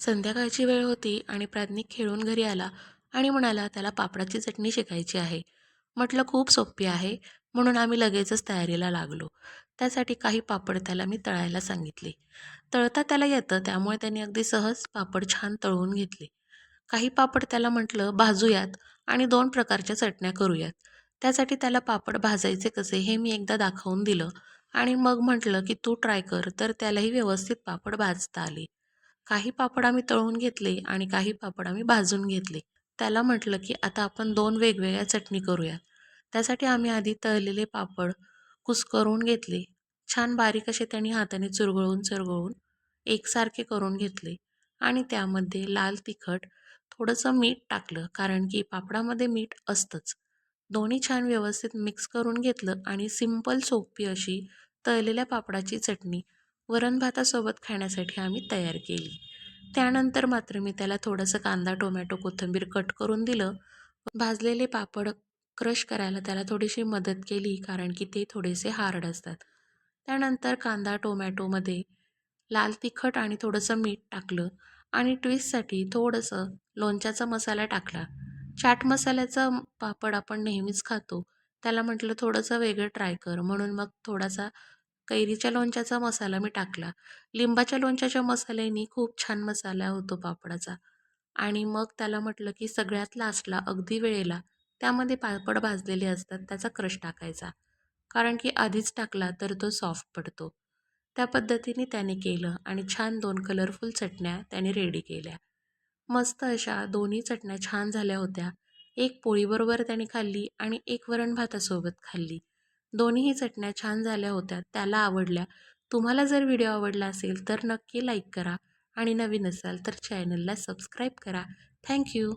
संध्याकाळची वेळ होती आणि प्राज्ञिक खेळून घरी आला आणि म्हणाला त्याला पापडाची चटणी शिकायची आहे. म्हटलं खूप सोपी आहे म्हणून आम्ही लगेचच तयारीला लागलो. त्यासाठी काही पापड त्याला मी तळायला सांगितले. तळता त्याला येतं त्यामुळे त्यांनी अगदी सहज पापड छान तळून घेतले. काही पापड त्याला म्हटलं भाजूयात आणि दोन प्रकारच्या चटण्या करूयात. त्यासाठी त्याला पापड भाजायचे कसे हे मी एकदा दाखवून दिलं आणि मग म्हटलं की तू ट्राय कर तर त्यालाही व्यवस्थित पापड भाजता आले. काही पापड आम्ही तळून घेतले आणि काही पापड आम्ही भाजून घेतले. त्याला म्हटलं की आता आपण दोन वेगवेगळ्या चटणी करूयात त्यासाठी आम्ही आधी तळलेले पापड कुस्करून घेतले. छान बारीक असे त्यांनी हाताने चुरगळून चुरगळून एकसारखे करून घेतले आणि त्यामध्ये लाल तिखट थोडंसं मीठ टाकलं कारण की पापडामध्ये मीठ असतंच. दोन्ही छान व्यवस्थित मिक्स करून घेतलं आणि सिंपल सोपी अशी तळलेल्या पापडाची चटणी वरण भातासोबत खाण्यासाठी आम्ही तयार केली. त्यानंतर मात्र मी त्याला थोडंसं कांदा टोमॅटो कोथिंबीर कट करून दिलं. भाजलेले पापड क्रश करायला त्याला थोडीशी मदत केली कारण की ते थोडेसे हार्ड असतात. त्यानंतर कांदा टोमॅटोमध्ये लाल तिखट आणि थोडंसं मीठ टाकलं आणि ट्विस्टसाठी थोडंसं लोणच्याचा मसाला टाकला. चाट मसाल्याचा पापड आपण नेहमीच खातो. त्याला म्हटलं थोडंसं वेगळं ट्राय कर. म्हणून मग थोडासा कैरीच्या लोणच्याचा मसाला मी टाकला. लिंबाच्या लोणच्याच्या मसाल्याने खूप छान मसाला होतो पापडाचा. आणि मग त्याला म्हटलं की सगळ्यात लास्टला अगदी वेळेला त्यामध्ये पापड भाजलेले असतात त्याचा क्रश टाकायचा. कारण की आधीच टाकला तर तो सॉफ्ट पडतो. त्या पद्धतीने त्याने केलं आणि छान दोन कलरफुल चटण्या त्याने रेडी केल्या. मस्त अशा दोन्ही चटण्या छान झाल्या होत्या. एक पोळीबरोबर त्याने खाल्ली आणि एक वरण भातासोबत खाल्ली. दोन्हीही चटण्या छान झाल्या होत्या त्याला आवडल्या. तुम्हाला जर व्हिडिओ आवडला असेल तर नक्की लाईक करा आणि नवीन असाल तर चॅनलला सबस्क्राईब करा. थँक्यू